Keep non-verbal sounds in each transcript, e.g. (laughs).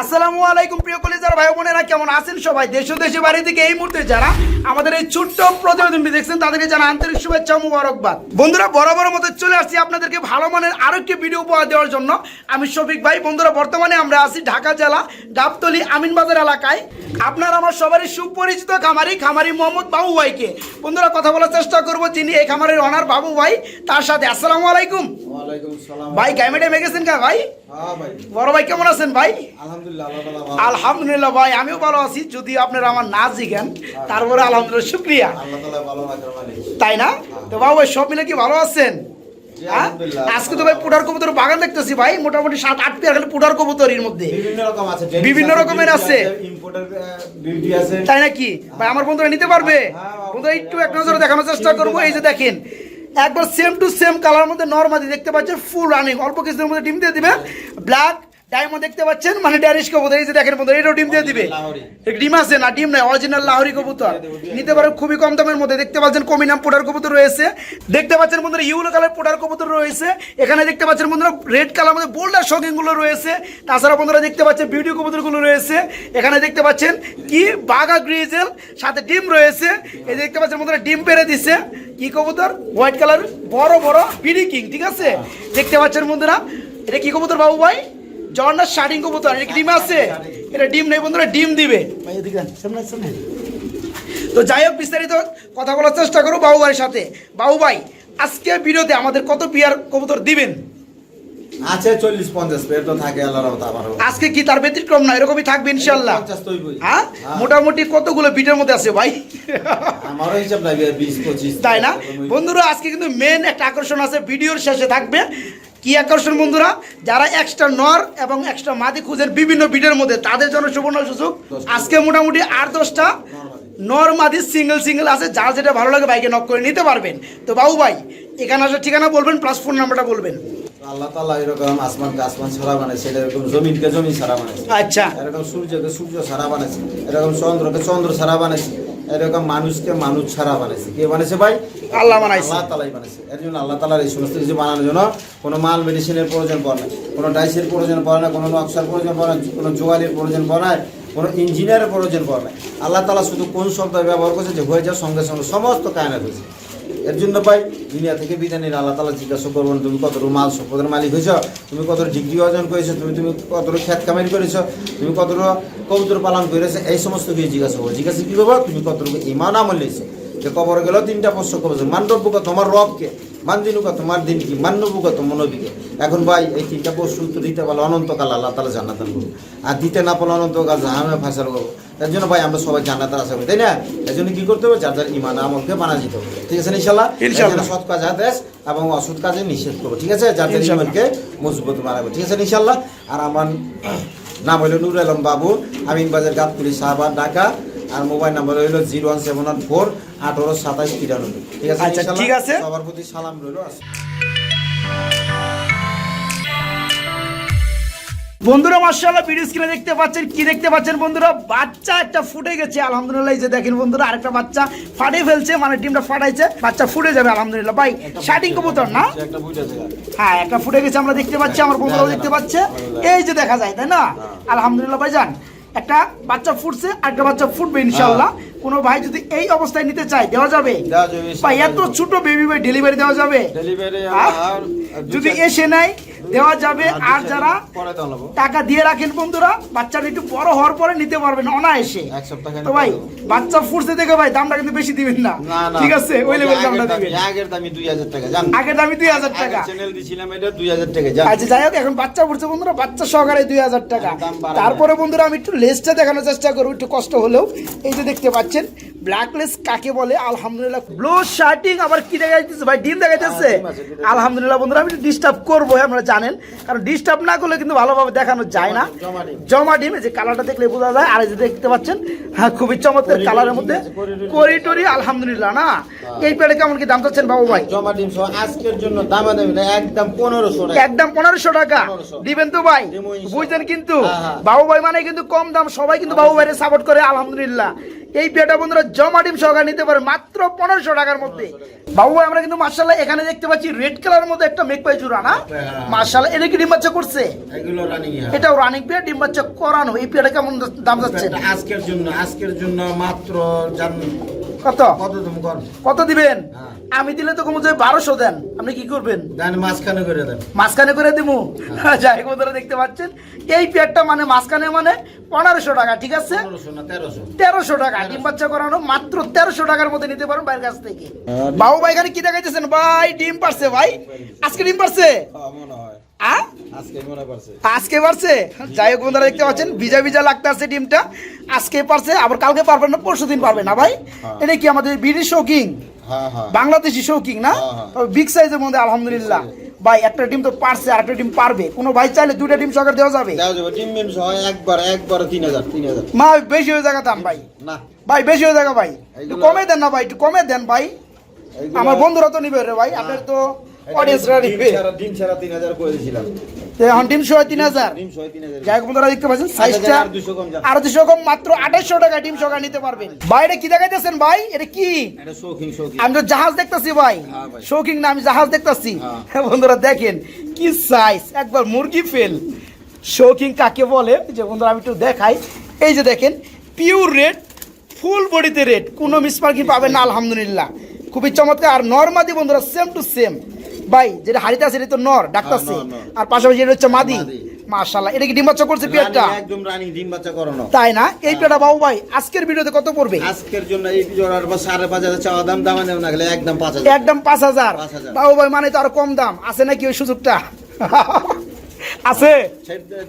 আসসালামু আলাইকুম প্রিয় কলিজার ভাই বোনেরা কেমন আছেন সবাই? দেশ দেশে বাড়ি থেকে এই মুহূর্তে যারা আমাদের এই ছোট্ট প্রতিবেদনটি দেখছেন তাদেরকে জানা আন্তরিক শুভেচ্ছা মুবারকবাদ। বন্ধুরা বরাবর মতো চলে আসছি আপনাদেরকে ভালো মানের আরও একটি ভিডিও উপহার দেওয়ার জন্য। আমি শফিক ভাই বন্ধুরা বর্তমানে আমরা আছি ঢাকা জেলা ডাবতলি আমিনবাজার এলাকায়। আপনার আমার সবারই সুপরিচিত খামারি খামারি মোহাম্মদ বাবু ভাইকে। বন্ধুরা কথা বলার চেষ্টা করব যিনি এই খামারের অনার বাবু ভাই তার সাথে। আসসালামু আলাইকুম। ভাই ক্যামেটে মেগেছেন কা ভাই? বড় ভাই কেমন আছেন ভাই? আলহামদুলিল্লাহ ভাই আমিও ভালো আছি। যদি আপনারা আমার না জিজ্ঞান তারপরে আলহামদুলিল্লাহ শুক্রিয়া। তাই না? তো বাবু সব মিলে কি ভালো আছেন? হ্যাঁ? আজকে তো ভাই কবুতর বাগান দেখতেছি ভাই মোটামুটি সাত আট পেয়ার খালি পুডার কবুতর এর মধ্যে। বিভিন্ন রকমের আছে। তাই নাকি? ভাই আমার বন্ধুরা নিতে পারবে? হ্যাঁ, বন্ধুরা একটু এক নজরে দেখানোর চেষ্টা করব। এই যে দেখেন একবার সেম টু সেম কালার মধ্যে নর্মালি দেখতে পাচ্ছেন ফুল রানিং অল্প কিছুদিনের মধ্যে ডিম দিয়ে দিবে ব্ল্যাক ডায়মন্ড দেখতে পাচ্ছেন? মানে ড্যানিশ কবুতর এই যে দেখেন বন্ধু এটাও ডিম দিয়ে দিবে। ডিম আছে না ডিম নয় অরিজিনাল লাহোরি কবুতর। নিতে পারেন খুবই কম দামের মধ্যে। দেখতে পাচ্ছেন কমিনাম পোডার কবুতর রয়েছে। দেখতে পাচ্ছেন বন্ধুরা ইউলো কালার পোডার কবুতর রয়েছে। এখানে দেখতে পাচ্ছেন বন্ধুরা রেড কালার মধ্যে বোল্ডার শকিংগুলো রয়েছে। তাছাড়া বন্ধুরা দেখতে পাচ্ছেন বিউটি কবুতরগুলো রয়েছে। এখানে দেখতে পাচ্ছেন কি? বাগা গ্রিজেল সাথে ডিম রয়েছে। এই দেখতে পাচ্ছেন বন্ধুরা ডিম পেরে দিছে। কি কবুতর? হোয়াইট কালার বড় বড় বিডি কিং ঠিক আছে? দেখতে পাচ্ছেন বন্ধুরা এটা কি কবুতর বাবু ভাই? জর্নার শার্টিং কবুতর এটা ডিম আছে? এটা ডিম নেই বন্ধুরা ডিম দিবে। ভাই এদিকে আন, সামনে সামনে তো যাই হোক বিস্তারিত কথা বলার চেষ্টা করো বাবু ভাইয়ের সাথে। বাবু ভাই আজকে ভিডিওতে আমাদের কত পিয়ার কবুতর দিবেন? আছে চল্লিশ পঞ্চাশ পেয়ার তো থাকে আজকে কি তার ব্যতিক্রম না? এরকমই থাকবে ইনশাল্লাহ পঞ্চাশ তো হইবই। হ্যাঁ? হ্যাঁ। মোটামুটি কতগুলো বিটের মধ্যে আছে ভাই? আমারও হিসাব লাগবে বিশ পঁচিশ। তাই না? বন্ধুরা আজকে কিন্তু মেন একটা আকর্ষণ আছে ভিডিওর শেষে থাকবে। কি আকর্ষণ বন্ধুরা? যারা এক্সট্রা নর এবং এক্সট্রা মাদি খুঁজেন বিভিন্ন বিটের মধ্যে তাদের জন্য সুবর্ণ সুযোগ। আজকে মোটামুটি আট দশটা। নর মাদি সিঙ্গেল সিঙ্গেল আছে যার যেটা ভালো লাগে বাইকে নক করে নিতে পারবেন। তো বাবু ভাই এখানে আসার ঠিকানা বলবেন প্লাস ফোন নাম্বারটা বলবেন। আল্লাহ তাআলা এরকম আসমানকে আসমান ছাড়া বানাইছে এরকম জমিনকে জমিন ছাড়া বানাইছে। আচ্ছা। এরকম সূর্যকে সূর্য ছাড়া বানাইছে এরকম চন্দ্রকে চন্দ্র ছাড়া বানাইছে। এরকম মানুষকে মানুষ ছাড়া বানাইছে। কে বানাইছে ভাই? আল্লাহ বানাইছে। আল্লাহ তালাই বানাইছে। এর জন্য আল্লাহ তালার এই সমস্ত কিছু বানানোর জন্য কোনো মাল মেডিসিনের প্রয়োজন পড়ে না কোনো ডাইসের প্রয়োজন পড়ে না কোনো নকশার প্রয়োজন পড়ে না কোনো জোয়ালির প্রয়োজন পড়ে না কোনো ইঞ্জিনিয়ারের প্রয়োজন পড়ে না। আল্লাহ তালা শুধু কোন শব্দ ব্যবহার করছে যে হয়ে যাওয়ার সঙ্গে সঙ্গে সমস্ত কায়না হয়েছে। এর জন্য ভাই, দুনিয়া থেকে বিদায় নিলে আল্লাহ তালা জিজ্ঞাসা করবেন, তুমি কতটুকু মাল সম্পদের মালিক হয়েছ? তুমি কত ডিগ্রি অর্জন করেছ? তুমি তুমি কতটুকু খ্যাত কামাই করেছ? তুমি কতটা কবুতর পালন করেছ? এই সমস্ত কিছু জিজ্ঞাসা করব। জিজ্ঞাসা কী তুমি কতটুকু ইমান আমল নিয়েছো? যে কবর গেল তিনটা প্রশ্ন করব মান্ডব্য তোমার রবকে মানদিনুকা তোমার দিন কি? মান্যবুকা তোমার নবীকে এখন ভাই এই তিনটা প্রশ্ন উত্তর দিতে পারলে অনন্তকাল আল্লাহ তালা জান্নাতান করব আর দিতে না পারলে অনন্তকাল জাহামে ফাঁসাল করব তার জন্য ভাই আমরা সবাই জান্নাতের আশা করি তাই না? এর জন্য কি করতে হবে? যার যার ইমান আমলকে বানা দিতে হবে। ঠিক আছে ইনশাল্লাহ সৎ কাজ আদেশ এবং অসৎ কাজে নিষেধ করব ঠিক আছে? যার যার ইমানকে মজবুত বানাবো ঠিক আছে ইনশাল্লাহ আর আমার নাম হলো নুর আলম বাবু। আমিন বাজার গাবতুলি সাহাবাদ ঢাকা। আর মোবাইল নাম্বার হলো zero one seven one four আঠারো সাতাশ তিরানব্বই। ঠিক আছে আচ্ছা, ঠিক আছে। সবার প্রতি সালাম রইল বন্ধুরা মার্শাল্লাহ ভিডিও স্ক্রিনে দেখতে পাচ্ছেন কি দেখতে পাচ্ছেন বন্ধুরা? বাচ্চা একটা ফুটে গেছে আলহামদুলিল্লাহ। যে দেখেন বন্ধুরা আরেকটা বাচ্চা ফাটে ফেলছে মানে ডিমটা ফাটাইছে বাচ্চা ফুটে যাবে আলহামদুলিল্লাহ। ভাই শার্টিং কবুতর না? আছে হ্যাঁ। একটা ফুটে গেছে আমরা দেখতে পাচ্ছি আমার বন্ধুরাও দেখতে পাচ্ছে। এই যে দেখা যায় তাই না? আলহামদুলিল্লাহ ভাই যান একটা বাচ্চা ফুটছে একটা বাচ্চা ফুটবে ইনশাল্লাহ কোনো ভাই যদি এই অবস্থায় নিতে চায় দেওয়া যাবে? ভাই এত ছোট বেবি ভাই ডেলিভারি দেওয়া যাবে? ডেলিভারি হ্যাঁ? যদি এসে নাই দেওয়া যাবে আর যারা। টাকা দিয়ে রাখেন বন্ধুরা বাচ্চাটা একটু বড় হওয়ার পরে নিতে পারবেন অনায়াসে। তো ভাই বাচ্চা ফুটছে দেখে ভাই দামটা কিন্তু বেশি দিবেন না। ঠিক আছে ওই লেভেল দামটা দিবেন। আগের দামি দুই হাজার টাকা জান। আগের দামি দুই হাজার টাকা। চ্যানেল দিছিলাম এটা দুই হাজার টাকা জান। আচ্ছা যাই হোক এখন বাচ্চা ফুটছে বন্ধুরা বাচ্চা সহকারে দুই হাজার টাকা। তারপরে বন্ধুরা আমি একটু লেসটা দেখানোর চেষ্টা করব একটু কষ্ট হলেও। এই যে দেখতে পাচ্ছেন ব্ল্যাক লেস কাকে বলে? আলহামদুলিল্লাহ ব্লু শার্টিং আবার কি দেখা যাচ্ছে ভাই ডিম দেখা যাচ্ছে হ্যাঁ। আলহামদুলিল্লাহ বন্ধুরা আমি ডিস্টার্ব করব আপনারা জানেন কারণ ডিস্টার্ব না করলে কিন্তু ভালোভাবে দেখানো যায় না। জমা ডিম। যে কালারটা দেখলে বোঝা যায় আর যে দেখতে পাচ্ছেন হ্যাঁ খুবই চমৎকার কালারের মধ্যে করিটরি আলহামদুলিল্লাহ না? এই পেড়ে কেমন কি দাম চাচ্ছেন বাবু ভাই? জমা ডিম সহ আজকের জন্য দামা দামি না একদম পনেরোশো টাকা। একদম পনেরোশো টাকা। দিবেন তো ভাই দেবো বুঝছেন কিন্তু? হ্যাঁ, হ্যাঁ। বাবু ভাই মানে কিন্তু কম দাম সবাই কিন্তু বাবু ভাইয়ের সাপোর্ট করে আলহামদুলিল্লাহ। এই বিয়েটা বন্ধুরা জমা ডিম সহকারে নিতে পারে মাত্র পনেরোশো টাকার মধ্যে। বাবু আমরা কিন্তু মার্শাল্লাহ এখানে দেখতে পাচ্ছি রেড কালারের মধ্যে একটা মেঘ পাই জোড়া না? হ্যাঁ। মার্শাল্লাহ এটা কি ডিম বাচ্চা করছে? এটাও রানিং পেয়ে ডিম বাচ্চা করানো এই পেয়াটা কেমন দাম যাচ্ছে? আজকের জন্য আজকের জন্য মাত্র জান কত? কত কত দিবেন? হ্যাঁ। আমি দিলে তো কমে যায় বারোশো দেন। আপনি কি করবেন? মাঝখানে করে দেন। মাঝখানে করে দিবো হ্যাঁ। যাই হোক বন্ধুরা দেখতে পাচ্ছেন। এই পেয়ারটা মানে মাঝখানে মানে পনেরোশো টাকা ঠিক আছে? তেরোশো। টাকা ডিম বাচ্চা করানো মাত্র তেরোশো টাকার মধ্যে নিতে পারেন বাইরের কাছ থেকে। বাবু ভাই এখানে কি দেখাইতেছেন? ভাই ডিম পারছে ভাই। আজকে ডিম পারছে? মনে আজকে পারছে। যাই হোক বন্ধুরা দেখতে পাচ্ছেন ভিজা ভিজা লাগতে আছে ডিমটা। আজকে পারছে আবার কালকে পারবেন না পরশু দিন পারবে না ভাই। হ্যাঁ। এটা কি আমাদের বিডি শৌকিং হ্যাঁ হ্যাঁ বাংলাদেশি শৌকিং না? হ্যাঁ, হ্যাঁ। বিগ সাইজের মধ্যে আলহামদুলিল্লাহ। ভাই একটা ডিম তো পারছে আর একটা ডিম পারবে। কোনো ভাই চাইলে দুইটা ডিম সকার দেওয়া যাবে? দেওয়া যাবে। ডিম মিম সহ একবার একবার তিন হাজার তিন হাজার। মা বেশি হয়ে জায়গা দাম ভাই। না। ভাই বেশি হয়ে জায়গা ভাই। একটু কমে দেন না ভাই একটু কমে দেন ভাই। আমার বন্ধুরা তো নিবে রে ভাই। আপনার তো অডিয়েন্সরা নিবে ডিম ছাড়া তিন হাজার করে দিয়েছিলাম। এখন ডিম সহ তিন হাজার। ডিম সহ তিন হাজার। যাই বন্ধুরা দেখতে পাচ্ছেন সাইজটা আর 200 কম যান। আর দুশো কম মাত্র আঠাশশো টাকা ডিম সহকারে নিতে পারবেন। বাইরে কি দেখাইতেছেন ভাই? এটা কি? এটা শৌখিন শৌখিন। আমি তো জাহাজ দেখতাছি ভাই। না আমি জাহাজ দেখতাছি। বন্ধুরা দেখেন কি সাইজ একবার মুরগি ফেল শৌকিং কাকে বলে? যে বন্ধুরা আমি একটু দেখাই। এই যে দেখেন পিওর রেড ফুল বডিতে রেড কোনো মিসমার্কি পাবেন না আলহামদুলিল্লাহ। খুবই চমৎকার। আর নর্মাদি বন্ধুরা সেম টু সেম ভাই যেটা হাড়িতে আছে এটা তো নর হ্যাঁ, নর। আর পাশাপাশি এটা হচ্ছে মাদি। মাদি। এটা কি ডিম বাচ্চা করছে পেয়ারটা একদম রানিং ডিম বাচ্চা করানো। তাই না? এই পেয়ারটা বাবু ভাই আজকের ভিডিওতে কত পড়বে? আজকের জন্য এই জোড়ার বা সাড়ে পাঁচ হাজার চাওয়া দাম দামা না গেলে একদম পাঁচ হাজার। একদম পাঁচ হাজার। বাবু ভাই মানে তো আরও কম দাম। আছে নাকি ওই সুযোগটা? (laughs) আছে?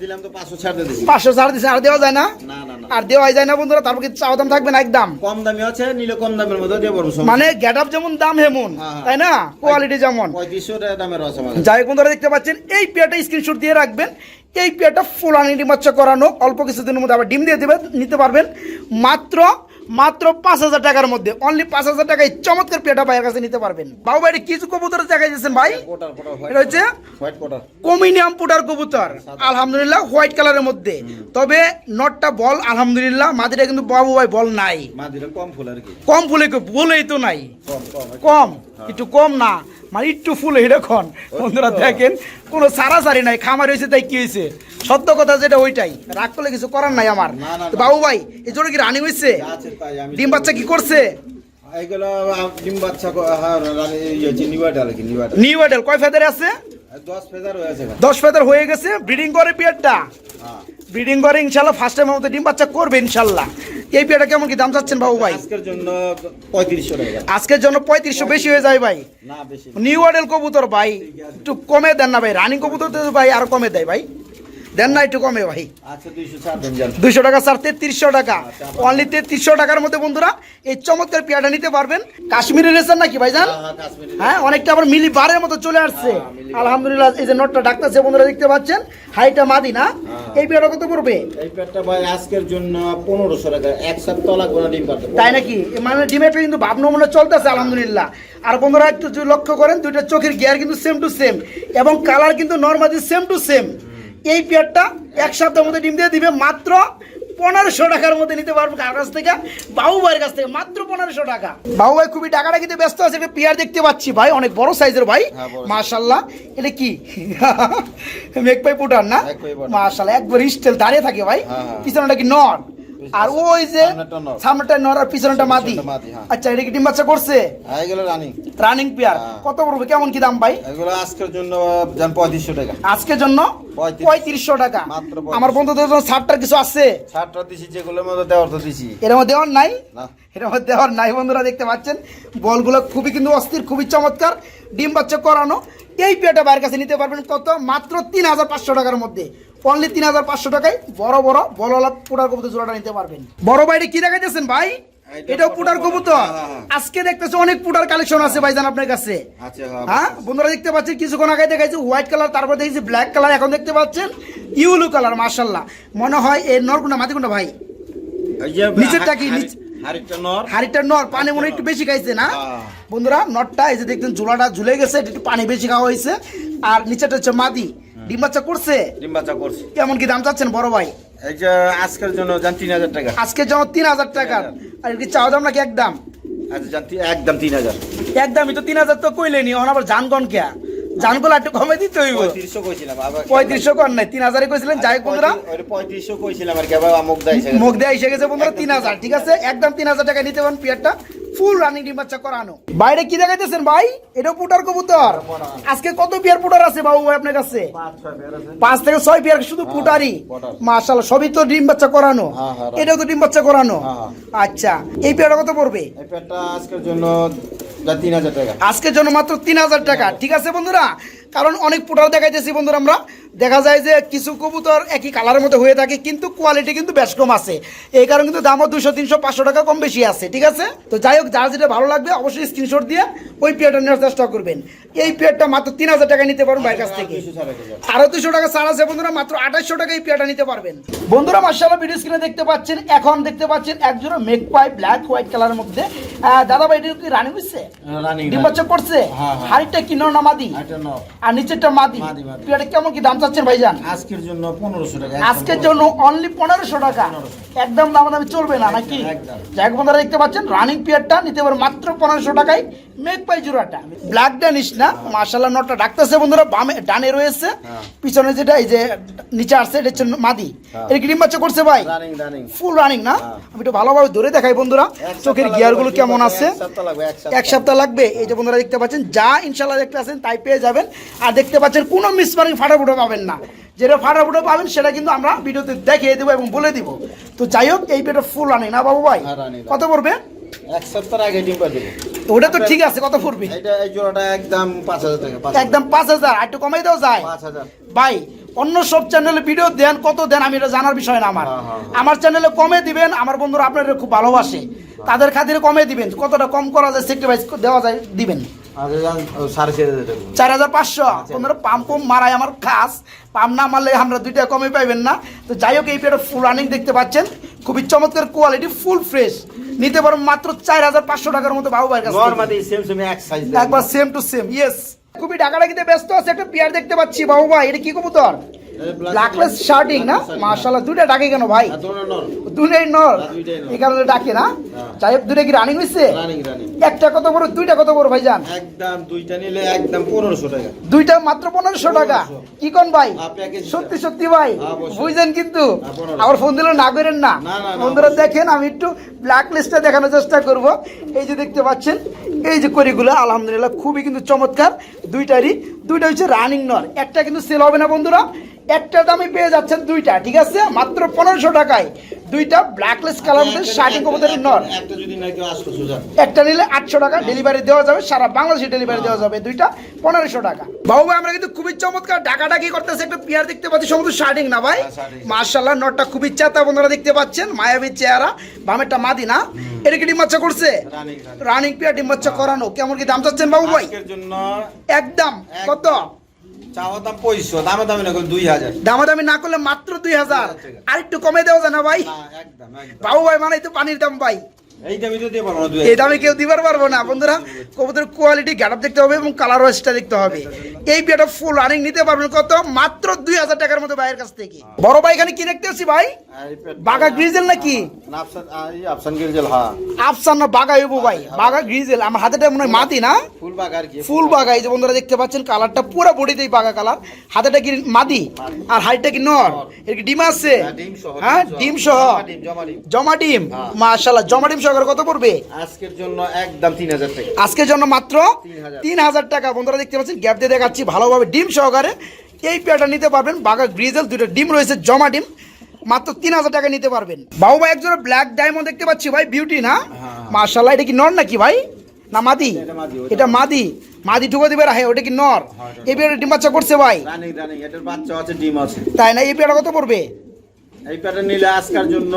দিলাম তো পাঁচশো ছাড় দিয়ে পাঁচশো ছাড় আর দেওয়া যায় না? না না না। আর দেওয়াই যায় না বন্ধুরা তারপর কি চাওয়া দাম থাকবে না একদম। কম দামি আছে নিলে কম দামের মধ্যে দিয়ে বলব মানে গেট আপ যেমন দাম হেমন হ্যাঁ। তাই না? কোয়ালিটি যেমন। পঁয়ত্রিশশো দামের আছে যাই বন্ধুরা দেখতে পাচ্ছেন এই পেয়াটা স্ক্রিনশট দিয়ে রাখবেন। এই পেয়াটা ফুলানি ডিম বাচ্চা করানো অল্প কিছুদিনের মধ্যে আবার ডিম দিয়ে দেবেন নিতে পারবেন। মাত্র মাত্র পাঁচ হাজার টাকার মধ্যে। অনলি পাঁচ হাজার টাকায় চমৎকার পেটা ভাইয়ের কাছে নিতে পারবেন। বাবু ভাই কিছু কবুতর দেখাই দিয়েছেন ভাই? এটা হচ্ছে কমিনিয়াম পুটার কবুতর। আলহামদুলিল্লাহ হোয়াইট কালারের মধ্যে। তবে নটটা বল আলহামদুলিল্লাহ মাদিটা কিন্তু বাবু ভাই বল নাই। মাদিরা কম ফুল আর কি। কম ফুলে? বলেই তো নাই। কম। একটু কম না মানে একটু ফুল এরকম বন্ধুরা দেখেন কোনো সারাসারি নাই খামার হয়েছে তাই কি হয়েছে? সত্য কথা যেটা ওইটাই। রাগ করলে কিছু করার নাই আমার। বাবু ভাই এই জন্য কি রানি হয়েছে? ডিম বাচ্চা কি করছে? এইগুলো ডিম বাচ্চা হ্যাঁ ইয়ে নিউ কয় ফেদারে আছে? দশ ফেদার হয়ে গেছে ব্রিডিং করে পিয়ারটা হ্যাঁ। ব্রিডিং করে ইনশাল্লাহ ফার্স্ট টাইম আমাদের ডিম বাচ্চা করবে ইনশাল্লাহ। এই পেয়ারটা কেমন কি দাম চাচ্ছেন বাবু ভাই? আজকের জন্য পঁয়ত্রিশশো আজকের জন্য পঁয়ত্রিশশো বেশি হয়ে যায় ভাই। নিউ মডেল কবুতর ভাই একটু কমে দেন না ভাই রানিং কবুতর ভাই আরও কমে দেয় ভাই। দেন না একটু কমে ভাই। আচ্ছা দুইশো যান। টাকা স্যার তেত্রিশশো টাকা। অনলি তেত্রিশশো টাকার মধ্যে বন্ধুরা এই চমৎকার পেয়ারটা নিতে পারবেন। কাশ্মীরি রেসার নাকি ভাই জান? হ্যাঁ, হ্যাঁ, অনেকটা আবার মিলি বারের মতো চলে আসছে। হ্যাঁ। আলহামদুলিল্লাহ এই যে নটটা ডাক্তারছে বন্ধুরা দেখতে পাচ্ছেন? হাইটা মাদি না? হ্যাঁ। এই পেয়ারটা কত পড়বে? এই পেটটা ভাই আজকের জন্য পনেরোশো টাকা। এক সপ্তাহ লাগবে না ডিম তাই নাকি? মানে ডিমের কিন্তু ভাব নমুনা চলতেছে আলহামদুলিল্লাহ। আর বন্ধুরা একটু যদি লক্ষ্য করেন দুইটা চোখের গিয়ার কিন্তু সেম টু সেম এবং কালার কিন্তু নর্মালি সেম টু সেম এই পেয়ারটা এক সপ্তাহের মধ্যে ডিম দিয়ে দিবে মাত্র পনেরোশো টাকার মধ্যে নিতে পারব কার কাছ থেকে? বাবু ভাইয়ের কাছ থেকে মাত্র পনেরোশো টাকা। বাবু ভাই খুবই কিন্তু ব্যস্ত আছে একটা পেয়ার দেখতে পাচ্ছি ভাই অনেক বড় সাইজের ভাই। হ্যাঁ, মাশাল্লাহ এটা কি? মেঘপাই পুটার না? মাশাল্লাহ একবার স্টেল দাঁড়িয়ে থাকে ভাই। পিছনে নাকি নট আর ওই যে সামনেটা নর আর পিছনটা মাদি। হ্যাঁ। আচ্ছা এটা কি ডিম বাচ্চা করছে? এইগুলো রানিং রানিং পেয়ার হ্যাঁ। কত পড়বে? কেমন কি দাম ভাই? এগুলো আজকের জন্য যান পঁয়ত্রিশশো টাকা। আজকের জন্য পঁয়ত্রিশ। পঁয়ত্রিশশো টাকা। মাত্র আমার বন্ধুদের জন্য ষাটটার কিছু আছে? ষাটটা দিছি যেগুলোর মধ্যে দেওয়ার তো দিছি। এর মধ্যে দেওয়ার নাই? না। এর মধ্যে দেওয়ার নাই বন্ধুরা দেখতে পাচ্ছেন। বলগুলো খুবই কিন্তু অস্থির খুবই চমৎকার। ডিম বাচ্চা করানো এই পেয়ারটা বাইরের কাছে নিতে পারবেন কত? মাত্র তিন হাজার পাঁচশো টাকার মধ্যে। অনলি তিন হাজার পাঁচশো টাকায় বড় বড় বড়লা পুটার কবুতর জোড়াটা নিতে পারবেন। বড় বাইরে কি দেখাইতেছেন ভাই? এটাও পুটার কবুতর। হ্যাঁ, হ্যাঁ। আজকে দেখতেছে অনেক পুটার কালেকশন আছে ভাইজান আপনার কাছে। আচ্ছা হ্যাঁ হ্যাঁ বন্ধুরা দেখতে পাচ্ছেন কিছুক্ষণ আগে দেখাইছি হোয়াইট কালার তারপর দেখেছি ব্ল্যাক কালার এখন দেখতে পাচ্ছেন ইউলু কালার মার্শাল্লাহ মনে হয় এর নরকুন্ডা মাদিকুন্ডা ভাই? নিচেরটা কি? হাড়িটা নর। হাড়িটার নর পানি মনে একটু বেশি খাইছে না। বন্ধুরা নটটা এই যে দেখতেন ঝোলাটা ঝুলে গেছে একটু পানি বেশি খাওয়া হয়েছে। আর নিচেটা হচ্ছে মাদি। ডিম বাচ্চা করছে? ডিম বাচ্চা করছে। কেমন কি দাম চাচ্ছেন বড় ভাই? এই যে আজকের জন্য যান তিন হাজার টাকা। আজকের জন্য তিন হাজার টাকা। আর কি চাওয়া দাম নাকি একদম আচ্ছা একদম তিন হাজার। একদমই তো তিন হাজার তো কইলেনি এখন আবার যানগণ কে জানগুলো একটু কমে দিতে হইব। পঁয়ত্রিশশো কইছিলাম কর নাই তিন কইছিলেন যাই বন্ধুরা। পঁয়ত্রিশশো কইছিলাম আর কি আবার দেয় মুখ দেয়া এসে গেছে বন্ধুরা তিন হাজার ঠিক আছে? একদম তিন হাজার টাকা নিতে পারেন পিয়ারটা। ফুল রানিং ডিম বাচ্চা করানো। বাইরে কি দেখাইতেছেন ভাই? এটা পুটার কবুতর। আজকে কত পিয়ার পুটার আছে বাবু ভাই আপনার কাছে? পাঁচ থেকে ছয় পিয়ার শুধু পুটারই। পুটার। মাশাল্লাহ সবই তো ডিম বাচ্চা করানো। হ্যাঁ, হ্যাঁ. এটাও তো ডিম বাচ্চা করানো। হ্যাঁ, আচ্ছা এই পেয়ারটা কত পড়বে? এই পেটটা আজকের জন্য তিন হাজার টাকা। আজকের জন্য মাত্র তিন হাজার টাকা। ঠিক আছে বন্ধুরা? কারণ অনেক পুটার দেখাইতেছি বন্ধুরা আমরা। দেখা যায় যে কিছু কবুতর একই কালারের মধ্যে হয়ে থাকে কিন্তু কোয়ালিটি কিন্তু বেশ কম আছে। এই কারণে কিন্তু দামও দুশো তিনশো পাঁচশো টাকা কম বেশি আছে ঠিক আছে? তো যাই হোক যার যেটা ভালো লাগবে অবশ্যই স্ক্রিনশট দিয়ে ওই পেয়ারটা নেওয়ার চেষ্টা করবেন। এই পেয়ারটা মাত্র তিন হাজার টাকা নিতে পারবেন বাইরের কাছ থেকে? আরও দুশো টাকা ছাড় আছে বন্ধুরা মাত্র আঠাশশো টাকা এই পেয়ারটা নিতে পারবেন। বন্ধুরা মার্শাল্লাহ ভিডিও স্ক্রিনে দেখতে পাচ্ছেন এখন দেখতে পাচ্ছেন একজোড়া মেক পাই ব্ল্যাক হোয়াইট কালারের মধ্যে। দাদা ভাই এটা কি রানি হচ্ছে রানিং ডিম বাচ্চা করছে হ্যাঁ, হ্যাঁ। হাড়িটা কি নর না এটা ন আর নিচেরটা মাদি। মাদি। কেমন কি দাম চাচ্ছেন ভাইজান? আজকের জন্য পনেরোশো টাকা আজকের জন্য অনলি পনেরোশো টাকা। একদম দাম দামি চলবে না নাকি? একদম। বন্ধুরা দেখতে পাচ্ছেন রানিং পিয়ারটা নিতে পারে মাত্র পনেরোশো টাকায়। মেক পাই জোড়াটা। ব্ল্যাক ডানিস না? মার্শাল্লাহ নটটা ডাকতেছে বন্ধুরা বামে ডানে রয়েছে। হ্যাঁ। পিছনে যেটা এই যে নিচে আসছে এটা হচ্ছে মাদি। হ্যাঁ। গ্রিম বাচ্চা করছে ভাই? ফুল রানিং না? হ্যাঁ। আমি একটু ভালোভাবে ধরে দেখাই বন্ধুরা। চোখের গিয়ারগুলো কেমন আছে? এক সপ্তাহ। লাগবে। এই যে বন্ধুরা দেখতে পাচ্ছেন যা ইনশাল্লাহ দেখতে পাচ্ছেন তাই পেয়ে যাবেন। আর দেখতে পাচ্ছেন কোনো মিসমার্কিং ফাটাফুটো পাবেন না। যেটা ফাটাফুটো পাবেন সেটা কিন্তু আমরা ভিডিওতে দেখিয়ে দেবো এবং বলে দিব। তো যাই হোক এই পেটা ফুল রানিং না বাবু ভাই? কত পড়বে? এক সপ্তাহ আগে ডিম পা দেবো ওটা তো ঠিক আছে কত পড়বে এটা এই জোড়াটা একদম পাঁচ হাজার টাকা একদম পাঁচ হাজার আর একটু কমাই দেওয়া যায়। পাঁচ হাজার। ভাই অন্য সব চ্যানেলে ভিডিও দেন কত দেন আমি এটা জানার বিষয় না আমার। হ্যাঁ, হ্যাঁ, আমার চ্যানেলে কমে দিবেন আমার বন্ধুরা আপনারা খুব ভালোবাসে। তাদের খাতিরে কমে দিবেন কতটা কম করা যায় সেক্রিফাইস দেওয়া যায় দিবেন। চার হাজার পাঁচশো। পনেরো কম মারাই আমার খাস। পাম্প না মারলে আমরা দুইটা কমে পাইবেন না। তো যাই হোক এই পেয়ারটা ফুল রানিং দেখতে পাচ্ছেন। খুবই চমৎকার কোয়ালিটি ফুল ফ্রেশ নিতে পারো মাত্র চার হাজার পাঁচশো টাকার মতো বাবু ভাইয়ের কাছে একবার সেম টু সেম ইয়েস খুবই ডাকাডাকিতে ব্যস্ত আছে একটা পেয়ার দেখতে পাচ্ছি বাবু ভাই এটা কি কবুতর? ব্ল্যাকলেস শার্টিং না মাশাআল্লাহ দুইটা ডাকে কেন ভাই? দুটাই নর হ্যাঁ, এই কারণে ডাকে না? হ্যাঁ। যাই হোক দুইটা কি রানিং হয়েছে একটা কত বড় দুইটা কত বড় ভাইজান? একদম দুইটা নিলে একদম পনেরোশো টাকা। দুইটা মাত্র পনেরোশো টাকা। কি কোন ভাই? হ্যাঁ, সত্যি সত্যি ভাই। অবশ্যই। বুঝছেন কিন্তু। হ্যাঁ, আবার ফোন দিলে না করেন না। বন্ধুরা দেখেন আমি একটু ব্ল্যাক লিস্টটা দেখানোর চেষ্টা করব। এই যে দেখতে পাচ্ছেন এই যে করিগুলো আলহামদুলিল্লাহ খুবই কিন্তু চমৎকার। দুইটারই দুইটা হচ্ছে রানিং নর। একটা কিন্তু সেল হবে না বন্ধুরা। একটা দামে পেয়ে যাচ্ছেন দুইটা ঠিক আছে? মাত্র পনেরোশো টাকায়। দুইটা ব্ল্যাকলেস কালার শার্টিং কবুতরের নর। একটা নিলে আটশো টাকা ডেলিভারি দেওয়া যাবে সারা বাংলাদেশে ডেলিভারি দেওয়া যাবে দুইটা পনেরোশো টাকা। বাবু ভাই আমরা কিন্তু খুবই চমৎকার ডাকাডাকি করতেছে একটা পিয়ার দেখতে পাচ্ছি সমস্ত শার্টিং না ভাই? হ্যাঁ। মার্শাল্লাহ নটটা খুবই চেতা বন্ধুরা দেখতে পাচ্ছেন মায়াবী চেহারা বামেরটা মাদি না? এটা কি ডিম বাচ্চা করছে? রানিং পিয়ার ডিম বাচ্চা করানো কেমন কি দাম চাচ্ছেন বাবু ভাই? একদম কত? চাওয়া দাম পঁয়ষট্টি দামে দামে না দুই হাজার। দামাদামি না করলে মাত্র দুই হাজার। আর একটু কমে দেওয়া যায় না ভাই বাবু ভাই মানে তো পানির দাম ভাই। এই দামি কেউ দিবার পারব না বন্ধুরা। কবুতরের কোয়ালিটি দেখতে হবে এবং কালার দেখতে হবে। এই বিয়েটা ফুল রানিং নিতে পারবেন কত? মাত্র দুই হাজার টাকার মতো ভাইয়ের কাছ থেকে। বড় ভাই এখানে কি দেখতে আসছি ভাই? বাগা গ্রিজেল নাকি? আফসান হ্যাঁ। না বাগা ইবু ভাই। বাগা গ্রিজেল আমার হাতেটা মনে হয় মাটি না? ফুল এই যে বন্ধুরা দেখতে পাচ্ছেন কালারটা পুরো বডিতেই বাগা কালার হাতেটা কি মাদি আর হাইটটা কি নর? এর কি ডিম আছে? হ্যাঁ, ডিম সহ, হ্যাঁ জমা ডিম, জমা জমা ডিম? হ্যাঁ। সহকারে কত পড়বে? আজকের জন্য একদম তিন হাজার টাকা। আজকের জন্য মাত্র তিন হাজার। টাকা। বন্ধুরা দেখতে পাচ্ছেন গ্যাপ দিয়ে দেখাচ্ছি ভালোভাবে ডিম সহকারে। এই পেয়ারটা নিতে পারবেন বাঘা গ্রিজেল দুটো ডিম রয়েছে জমা ডিম। মাত্র তিন হাজার টাকা নিতে পারবেন। বাবু ভাই একজোড়া ব্ল্যাক ডায়মন্ড দেখতে পাচ্ছি ভাই বিউটি না? হ্যাঁ। মার্শাল্লাহ এটা কি নর নাকি ভাই? না মাদি? এটা মাদি, এটা মাদি। মাদি। ঢুকে দিবে রাহে ওটা কি নর? হ্যাঁ, এই পেয়ারটা ডিম বাচ্চা করছে ভাই? রানিং রানিং এটার বাচ্চা আছে ডিম আছে। তাই না? এই পেয়ারটা কত পড়বে? এই প্যাটার্ন নিলে আজকের জন্য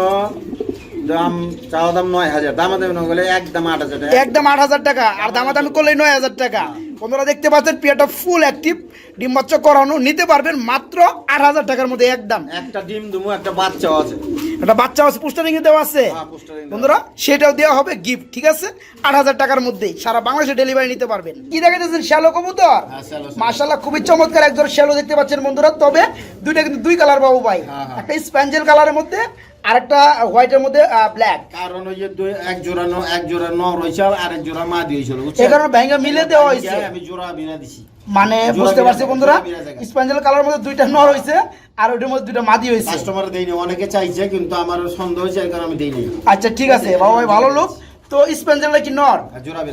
দাম চাওয়া দাম নয় হাজার। দামা না বলে একদম আট হাজার টাকা। একদম আট হাজার টাকা। আর করলে নয় হাজার টাকা। বন্ধুরা দেখতে পাচ্ছেন ফুল অ্যাক্টিভ ডিম বাচ্চা করানো নিতে পারবেন মাত্র আট হাজার টাকার মধ্যে একদম একটা ডিম দুমু একটা বাচ্চা আছে। একটা বাচ্চা আছে পোস্টারিং দেওয়া আছে। হ্যাঁ, বন্ধুরা সেটাও দেওয়া হবে গিফট ঠিক আছে? আট হাজার টাকার মধ্যেই সারা বাংলাদেশে ডেলিভারি নিতে পারবেন। কি দেখাইতেছেন? শ্যালো কবুতর? হ্যাঁ। মাশাল্লাহ খুবই চমৎকার একজন শ্যালো দেখতে পাচ্ছেন বন্ধুরা। তবে দুইটা কিন্তু দুই কালার বাবু ভাই। হ্যাঁ। একটা স্প্যাঞ্জেল কালারের মধ্যে আর একটা হোয়াইটের মধ্যে ব্ল্যাক কারণ ওই যে দুই এক জোড়া ন- এক জোড়া নর হয়েছে আর এক জোড়া মা দিয়েছিল এই কারণে ভেঙে মিলে দেওয়া হয়েছে আমি জোড়া বিনা দিছি। মানে বুঝতে পারছি বন্ধুরা। স্প্যাঞ্জেল কালার মধ্যে দুইটা নর হয়েছে আর ওইটার মধ্যে দুইটা মাদি হয়েছে কাস্টমার দেয়নি অনেকে চাইছে কিন্তু আমার সন্দেহ এই কারণে আমি দেইনি। আচ্ছা ঠিক আছে বাবা ভাই ভালো লোক। তো স্প্যাঞ্জেলটা কি নর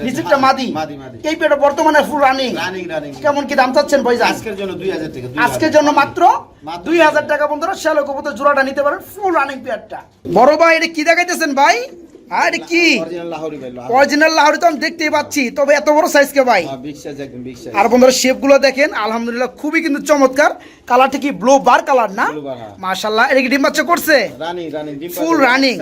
নিচেরটা মাদি মাদি, মাদি। এই পেটা বর্তমানে ফুল রানিং রানিং রানিং কেমন কি দাম চাচ্ছেন ভাই আজকের জন্য দুই হাজার টাকা আজকের জন্য মাত্র মাত্র দুই হাজার টাকা বন্ধুরা শ্যালো কবুতর জোড়াটা নিতে পারেন ফুল রানিং পেয়ারটা। বড় ভাই এটা কি দেখাইতেছেন ভাই? এটা কি? অরিজিনাল লাহোরি। তো আমি দেখতেই পাচ্ছি। তবে এত বড় সাইজ কে ভাই? হ্যাঁ। আর বন্ধুরা শেপগুলো দেখেন আলহামদুলিল্লাহ খুবই কিন্তু চমৎকার। কালারটা কি ব্লু বার কালার না? হ্যাঁ। মাশাল্লাহ এটা কি ডিম বাচ্চা করছে? রানিং রানিং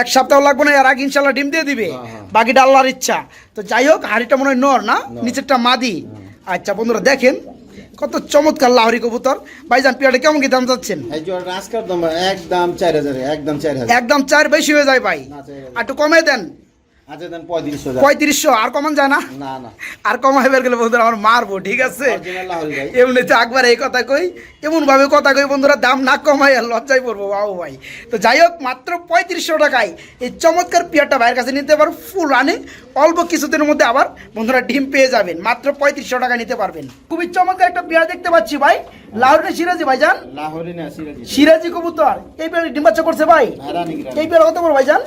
এক সপ্তাহ লাগবে না। এর আগে ইনশাল্লাহ ডিম দিয়ে দিবে। হ্যাঁ। বাকিটা আল্লাহর ইচ্ছা। তো যাই হোক হাড়িটা মনে হয় নর না? নিচেরটা মাদি। আচ্ছা বন্ধুরা দেখেন। কত চমৎকার লাহরি কবুতর। ভাইজান পিয়াটা কেমন কি দাম যাচ্ছেন? একদম চার হাজার একদম চার হাজার। একদম চার বেশি হয়ে যায় ভাই। একটু কমে দেন। পঁয়ত্রিশশো পঁয়ত্রিশশো আর কমান যায় না? না না। আর কমাই বের গেলে বন্ধুরা আমার মারবো ঠিক আছে? এমনিতে একবার এই কথা কই এমন ভাবে কথা কই বন্ধুরা দাম না কমাই আর লজ্জায় পড়ব বাবু ভাই। তো যাই হোক মাত্র পঁয়ত্রিশশো টাকায় এই চমৎকার পেয়ারটা ভাইয়ের কাছে নিতে ফুল রানিং অল্প কিছুদিনের মধ্যে আবার বন্ধুরা ডিম পেয়ে যাবেন। মাত্র পঁয়ত্রিশশো টাকা নিতে পারবেন। খুবই চমৎকার একটা পেয়ার দেখতে পাচ্ছি ভাই। লাহোরে সিরাজি ভাইজান? লাহোরি না সিরাজি। সিরাজি কবুতর। এই পেয়ার ডিম বাচ্চা করছে ভাই? হ্যাঁ, এই পেয়ার কত বড় ভাইজান?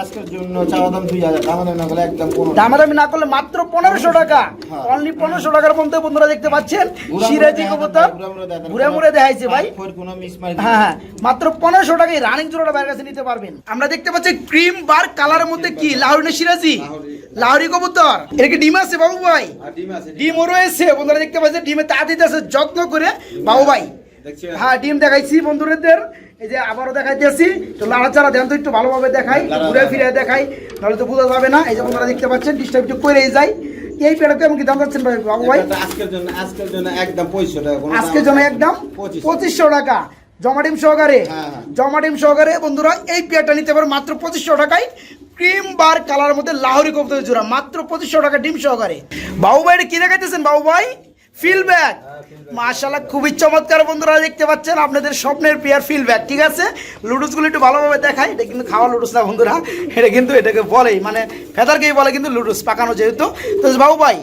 আজকের জন্য চাওয়া দাম দুই হাজার দাম না গেলে একদম দামাদামি না করলে মাত্র পনেরোশো টাকা। হ্যাঁ। অনলি পনেরোশো টাকার মধ্যে বন্ধুরা দেখতে পাচ্ছেন সিরাজি কবুতর। ঘুরা মুড়ে দেখান। ঘুরে মুড়ে দেখাইছে ভাই। আর কোনো মিস মারি হ্যাঁ হ্যাঁ। মাত্র টাকায় রানিং জোড়াটা বাইরের কাছে নিতে পারবেন। আমরা দেখতে পাচ্ছি ক্রিম বার কালারের মধ্যে কি? লাহোরি না সিরাজি? লাহোরি। কবুতর। এটা কি ডিম আছে বাবু ভাই? ডিম আছে ডিমও রয়েছে। বন্ধুরা দেখতে পাচ্ছেন ডিমে তা দিতেছে যত্ন করে বাবু ভাই হ্যাঁ ডিম দেখাইছি বন্ধুদের। এই যে আবারও দেখাইতেছি। তো লাড়াচাড়া দেন তো একটু ভালোভাবে দেখাই ঘুরে ফিরে দেখাই নাহলে তো বোঝা যাবে না। এই যে বন্ধুরা দেখতে পাচ্ছেন ডিস্টার্ব একটু করেই যাই। এই পেড়াতে এমন কি দাম যাচ্ছেন ভাই বাবু ভাই? আজকের জন্য আজকের জন্য একদম পঁচিশশো টাকা কোনো আজকে দাম জন্য একদম পঁচিশশো। টাকা। জমা ডিম সহকারে হ্যাঁ, হ্যাঁ। জমা ডিম সহকারে বন্ধুরা এই পেয়ারটা নিতে পারো মাত্র পঁচিশশো টাকায়। ক্রিম বার কালার মধ্যে লাহোরি কবুতর জোড়া মাত্র পঁচিশশো টাকা ডিম সহকারে। বাবু ভাই কি দেখাইতেছেন বাবু ভাই? ফিল ব্যাগ মাশাল্লাহ খুবই চমৎকার বন্ধুরা দেখতে পাচ্ছেন আপনাদের স্বপ্নের পেয়ার ফিলব্যাক ঠিক আছে? লুডুসগুলো একটু ভালোভাবে দেখায় এটা কিন্তু খাওয়া লুডুস না বন্ধুরা এটা কিন্তু এটাকে বলেই মানে ফেদারকেই বলে কিন্তু লুডুস পাকানো যেহেতু। তো বাবু ভাই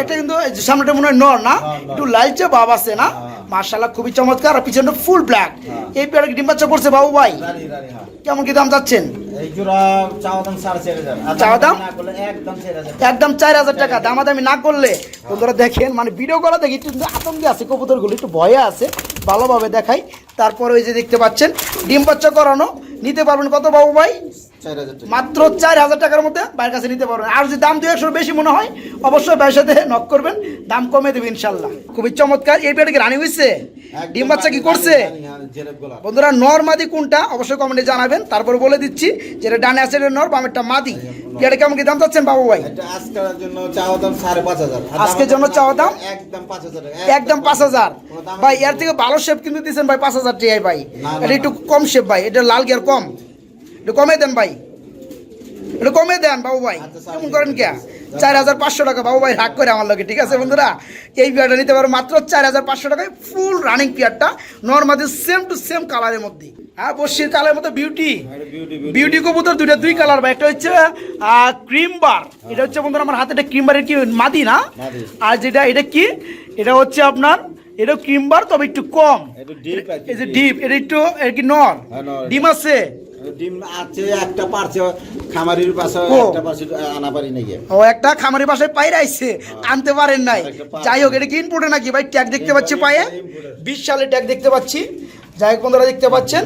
এটা কিন্তু সামনেটা মনে হয় নর না? হ্যাঁ, একটু লালচে ভাব আছে না? হ্যাঁ। মার্শাল্লাহ খুবই চমৎকার। আর পিছনে ফুল ব্ল্যাক হ্যাঁ। এই পেয়ারে ডিম বাচ্চা করছে বাবু ভাই? হ্যাঁ। কেমন কি দাম যাচ্ছেন একদম চার হাজার। টাকা। দামাদামি না করলে বন্ধুরা দেখেন মানে ভিডিও করা দেখি একটু আতঙ্কে আছে কবুতরগুলো একটু ভয়ে আছে। ভালোভাবে দেখাই। তারপরে ওই যে দেখতে পাচ্ছেন ডিম বাচ্চা করানো। নিতে পারবেন কত বাবু ভাই? মাত্র চার হাজার টাকার মধ্যে বাইরের কাছে নিতে পারবেন। আর যদি দাম দু একশো বেশি মনে হয় অবশ্যই ভাইয়ের সাথে নক করবেন। দাম কমে দেবে ইনশাল্লাহ। খুবই চমৎকার। এই পেটে কি রানি হয়েছে ডিম বাচ্চা কি করছে। বন্ধুরা নর মাদি কোনটা? অবশ্যই কমেন্টে জানাবেন। তারপর বলে দিচ্ছি যেটা ডানে আছে এটা নর বামেরটা মাদি। এটা কেমন কি দাম চাচ্ছেন বাবু ভাই? আজকের জন্য চাওয়া দাম সাড়ে পাঁচ হাজার। আজকের জন্য চাওয়া দাম? একদম পাঁচ হাজার। ভাই এর থেকে ভালো শেপ কিন্তু দিচ্ছেন ভাই পাঁচ হাজার টিআই ভাই। এটা একটু কম শেপ ভাই। এটা লাল গিয়ার কম? একটু কমে দেন ভাই। একটু কমে দেন বাবু ভাই। আচ্ছা, কেমন করেন কে চার হাজার পাঁচশো টাকা। বাবু ভাই হাক করে আমার লগে ঠিক আছে বন্ধুরা? এই পেয়ারটা নিতে পারো মাত্র চার হাজার পাঁচশো টাকায় ফুল রানিং পেয়ারটা নর্মালি সেম টু সেম কালারের মধ্যে। হ্যাঁ বসির কালারের মতো বিউটি বিউটি কবুতর দুইটা দুই কালার ভাই একটা হচ্ছে ক্রিম বার এটা হচ্ছে বন্ধুরা আমার হাতে এটা ক্রিম বারের কি মাদি না? আর যেটা এটা কি? এটা হচ্ছে আপনার এটা ক্রিম বার তবে একটু কম। এই যে ডিপ এটা একটু এর কি হ্যাঁ, নর। ডিম আছে। ডিম আছে একটা পারছে খামারির পাশে ও। একটা পারছে আনা পারি নাকি ও একটা খামারি বাসায় পায়রা আইছে আনতে পারেন নাই। হ্যাঁ। যাই হোক এটা কি ইনপুটে নাকি ভাই? ট্যাগ দেখতে পাচ্ছি পায়ে। Imported। বিশ সালে ট্যাগ দেখতে পাচ্ছি। যাই হোক বন্ধুরা দেখতে পাচ্ছেন।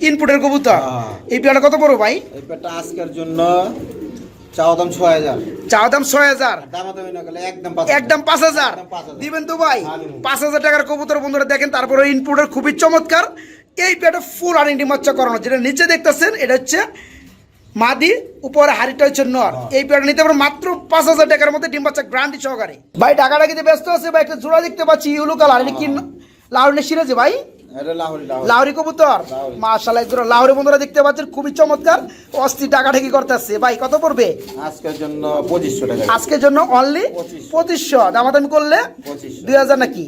ইনপুটের কবুতর। হ্যাঁ। এই পেয়ারটা কত বড় ভাই? এই পেটটা আজকের জন্য চাওয়া দাম ছয় হাজার। চাওয়া দাম ছয় হাজার। একদম পাঁচ হাজার। দিবেন তো ভাই। হ্যাঁ, পাঁচ হাজার টাকার কবুতর বন্ধুরা দেখেন তারপরে ইনপুটের খুবই চমৎকার। এই পেটে ফুল আর ইন্ডি মাচ্চা করানো যেটা নিচে দেখতেছেন এটা হচ্ছে মাদি উপরে হাড়িটা হচ্ছে নর হ্যাঁ। এই পেয়ারটা নিতে পারো মাত্র পাঁচ হাজার টাকার মধ্যে ডিম বাচ্চা গ্রান্টি সহকারে ভাই টাকাটা কিন্তু ব্যস্ত আছে ভাই একটা জোড়া দেখতে পাচ্ছি ইউলো কালার এটা কি হ্যাঁ। লাউনে সিরাজে ভাই লাহোরি কবুতর। মাশাআল্লাহ একদম লাহরি বন্ধুরা দেখতে পাচ্ছেন খুবই চমৎকার। অস্থির টাকা ঠেকি করতেছে। ভাই কত পড়বে? আজকের জন্য পঁচিশশো টাকা। আজকের জন্য অনলি পঁচিশশো। দামাদামি করলে দুই হাজার নাকি?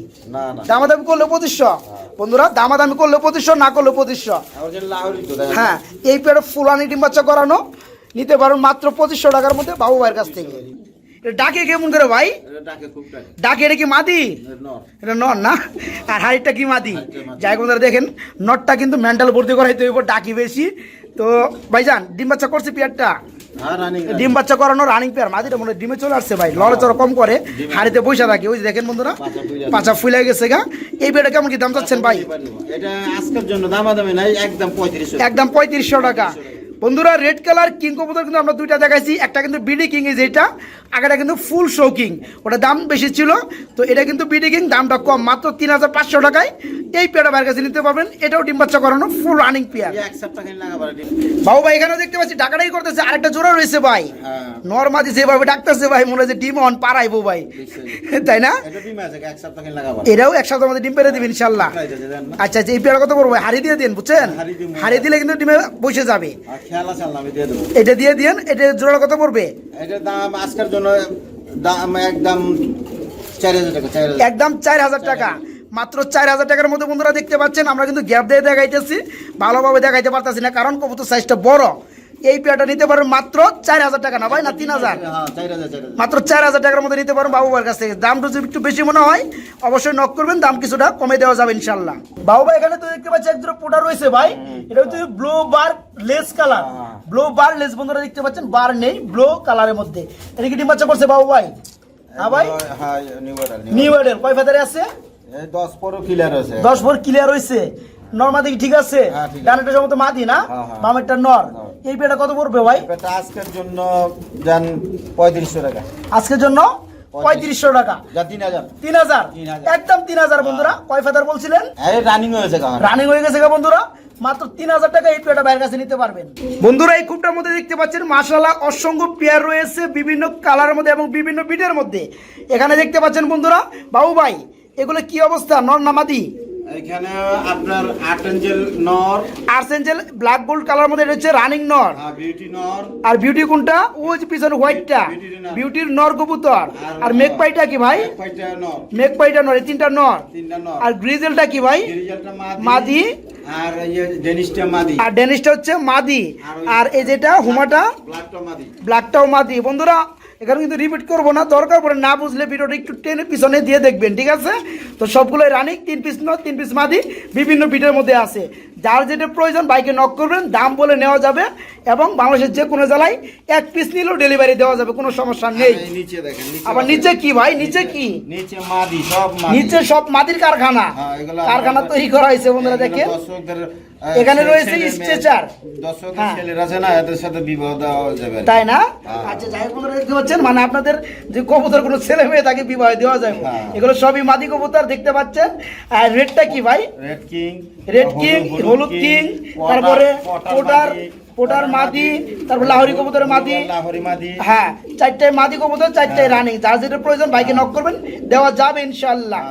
দামাদামি করলে পঁচিশশো। বন্ধুরা দামাদামি করলে পঁচিশশো না করলে পঁচিশশো। হ্যাঁ এই পেয়ারে ফুলানি ডিম বাচ্চা করানো। নিতে পারো মাত্র পঁচিশশো টাকার মধ্যে বাবু ভাইয়ের কাছ থেকে। ডাকে কেমন করে ভাই? ডাকে এটা কি মাদি? এটা নর। না? আর হাড়িটা কি মাদি? যাই বন্ধুরা দেখেন নটটা কিন্তু মেন্টাল ভর্তি করাইতে হইব ডাকি বেশি। তো ভাইজান ডিম বাচ্চা করছে পেয়ারটা? হ্যাঁ ডিম বাচ্চা করানো রানিং পেয়ার। মাদিটা মনে হয় ডিমে চলে আসছে ভাই। লড়াচড়া কম করে হাড়িতে বসে থাকে। ওই দেখেন বন্ধুরা পাঁচা ফুলে গেছে গা। এই পেয়ারটা কেমন কি দাম চাচ্ছেন ভাই? এটা আজকের জন্য দামাদামি নাই একদম পঁয়ত্রিশশো। একদম পঁয়ত্রিশশো টাকা। বন্ধুরা রেড কালার কিং কবুতর কিন্তু আমরা দুইটা দেখাইছি। একটা কিন্তু বিডি কিং এই যেটা আগেটা কিন্তু ফুল শো কিং ওটা দাম বেশি ছিল তো এটা কিন্তু বিডি কিং দামটা কম মাত্র তিন হাজার পাঁচশো টাকায়। এই পেয়ারটা বাইরের কাছে নিতে পারবেন এটাও ডিম বাচ্চা করানো ফুল রানিং পেয়ার বাবু ভাই এখানেও দেখতে পাচ্ছি ডাকাটাই করতেছে আরেকটা জোড়া রয়েছে ভাই। হ্যাঁ। নর্মাদি যেভাবে ডাকতেছে ভাই মনে হচ্ছে ডিম অন পারাইবো ভাই। তাই না? এটা ডিম আছে এক সপ্তাহ এটাও ডিম পেরে দিবেন ইনশাল্লাহ আচ্ছা আচ্ছা এই পেয়ার কত করব হারি দিয়ে দিন বুঝছেন? হারিয়ে দিলে কিন্তু ডিমে বসে যাবে। আমি দিয়ে দেবো। এটা দিয়ে দিন এটা জোড়া কত পড়বে? এটা দাম আজকের জন্য দাম একদম চার হাজার টাকা একদম চার হাজার টাকা। মাত্র চার হাজার টাকার মধ্যে বন্ধুরা দেখতে পাচ্ছেন আমরা কিন্তু গ্যাপ দিয়ে দেখাইতেছি ভালোভাবে দেখাইতে পারতেছি না কারণ কবুতর সাইজটা বড়। এই পেয়ারটা নিতে পারেন মাত্র চার হাজার টাকা না ভাই না তিন হাজার? হ্যাঁ চার হাজার মাত্র চার হাজার টাকার মধ্যে নিতে পারেন বাবু ভাইয়ের কাছ থেকে। দামটা যদি একটু বেশি মনে হয় অবশ্যই নক করবেন দাম কিছুটা কমে দেওয়া যাবে ইনশাল্লাহ বাবু ভাই এখানে তো দেখতে পাচ্ছি একদম পোটা রয়েছে ভাই। এটা হচ্ছে ব্লু বার লেস কালার হ্যাঁ। ব্লু বার লেস বন্ধুরা দেখতে পাচ্ছেন বার নেই ব্লু কালারের মধ্যে। এটা কি ডিম বাচ্চা করছে বাবু ভাই। হ্যাঁ ভাই হ্যাঁ নিউ মডেল নিউ মডেল কয় ফেদারে আছে? এই দশ পরও ক্লিয়ার আছে দশ ভোর ক্লিয়ার হয়েছে। নর্মাদি কি ঠিক আছে? হ্যাঁ, ঠিক আছে। ডানেরটা সম্ভবত মাদি না? হ্যাঁ, হ্যাঁ। বামেরটা নর। এই পেটা কত পড়বে ভাই? আজকের জন্য যান পঁয়ত্রিশশো টাকা। আজকের জন্য পঁয়ত্রিশশো টাকা। তিন হাজার। তিন হাজার? একদম তিন হাজার বন্ধুরা। কয় ফেদার বলছিলেন? এই রানিং কারণ রানিং হয়ে গেছে গা বন্ধুরা। মাত্র তিন হাজার টাকা এই পেয়ারটা বাইরের কাছে নিতে পারবেন। বন্ধুরা এই কূপটার মধ্যে দেখতে পাচ্ছেন মাসালা অসংখ্য পেয়ার রয়েছে বিভিন্ন কালারের মধ্যে এবং বিভিন্ন বিটের মধ্যে। এখানে দেখতে পাচ্ছেন বন্ধুরা বাবু ভাই এগুলো কি অবস্থা? নর নামাদি এখানে আপনার নর। ব্ল্যাক গোল্ড কালার মধ্যে এটা হচ্ছে রানিং নর। বিউটি নর। আর বিউটি কোনটা? ওই যে পিছনে হোয়াইটটা বিউটির নর। কবুতর। আর মেঘ পাইটা কি ভাই? কয়টা নর। এই তিনটা নর। আর গ্রিজেলটা কি ভাই? মাদি। আর ডেনিসটা হচ্ছে মাদি। আর এই যেটা হুমাটা? ব্ল্যাকটাও মাদি। বন্ধুরা এখানে কিন্তু রিপিট করব না দরকার পড়ে না বুঝলে ভিডিওটা একটু টেনে পিছনে দিয়ে দেখবেন ঠিক আছে? তো সবগুলোই রানিং তিন পিস নয় তিন পিস মাদি বিভিন্ন বিটের মধ্যে আছে। যার যেটা প্রয়োজন বাইকে নক করবেন দাম বলে নেওয়া যাবে এবং বাংলাদেশের যে কোনো জেলায় এক পিস নিলেও ডেলিভারি দেওয়া যাবে কোনো সমস্যা নেই। আবার নিচে কি ভাই? নিচে কি? নিচে সব মাদির কারখানা। হ্যাঁ, কারখানা তৈরি করা হয়েছে বন্ধুরা দেখেন। এখানে রয়েছে স্ট্রেচার। হ্যাঁ। ছেলেরা আছে না এদের সাথে বিবাহ দেওয়া যাবে আর তাই না? হ্যাঁ। আচ্ছা যাই হোক দেখতে পাচ্ছেন মানে আপনাদের যে কবুতর কোনো ছেলে মেয়ে তাকে বিবাহ দেওয়া যায় হ্যাঁ। এগুলো সবই মাদি কবুতর দেখতে পাচ্ছেন। আর রেডটা কি ভাই? রেড কিং রেড কিং হলুদ কিং তারপরে পোটার পোটার মাদি তারপর লাহোরি কবুতরের মাদি লাহোরি মাদি হ্যাঁ চারটায় মাদি কবুতর চারটায় রানিং যার যেটা প্রয়োজন বাইকে নক করবেন দেওয়া যাবে ইনশাল্লাহ